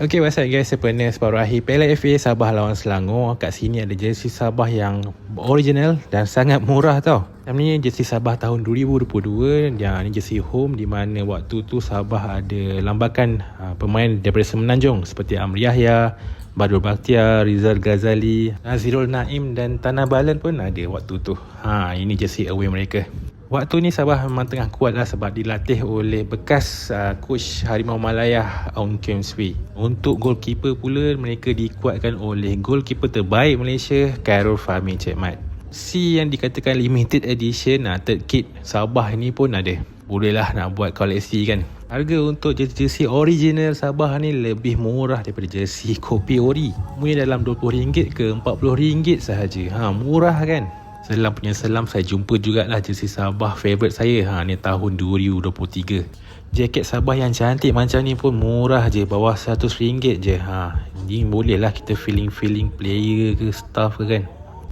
Okay, what's up guys? Sepenuhnya separuh akhir Piala FA Sabah lawan Selangor. Kat sini ada jersey Sabah yang original dan sangat murah tau. Yang ni jersey Sabah tahun 2022. Yang ni jersey home di mana waktu tu Sabah ada lambakan uh, pemain daripada Semenanjung seperti Amri Yahya, Badrul Bakhtiar, Rizal Ghazali, Nazirul Naim dan Tanah Balan pun ada waktu tu. Ha, ini jersey away mereka. Waktu ni Sabah memang tengah kuat lah sebab dilatih oleh bekas uh, coach Harimau Malaya Aung Kim Swee. Untuk goalkeeper pula mereka dikuatkan oleh goalkeeper terbaik Malaysia Khairul Fahmi Cik Mat. C yang dikatakan limited edition uh, third kit Sabah ni pun ada. Bolehlah nak buat koleksi kan. Harga untuk jersey original Sabah ni lebih murah daripada jersey kopi ori. Mungkin dalam RM20 ke RM40 sahaja. Ha, murah kan? Selam punya selam saya jumpa jugalah jersey Sabah favourite saya. Ha, ni tahun 2023 Jaket Sabah yang cantik macam ni pun murah je bawah RM100 je. Ha, Ni boleh lah kita feeling-feeling player ke staff ke kan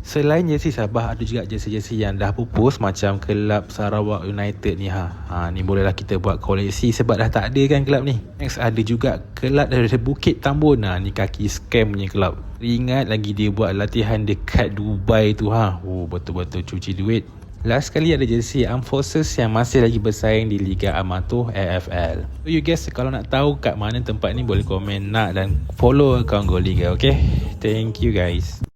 Selain jersey Sabah ada juga jersey-jersey yang dah pupus macam kelab Sarawak United ni ha. ha ni bolehlah kita buat koleksi sebab dah tak ada kan kelab ni. Next ada juga kelab dari Bukit Tambun ha ni kaki scam punya kelab. Ingat lagi dia buat latihan dekat Dubai tu ha. Oh betul-betul cuci duit. Last kali ada jersey Armed Forces yang masih lagi bersaing di Liga Amatur AFL. So you guys kalau nak tahu kat mana tempat ni boleh komen nak dan follow akaun Go Liga okay? Thank you guys.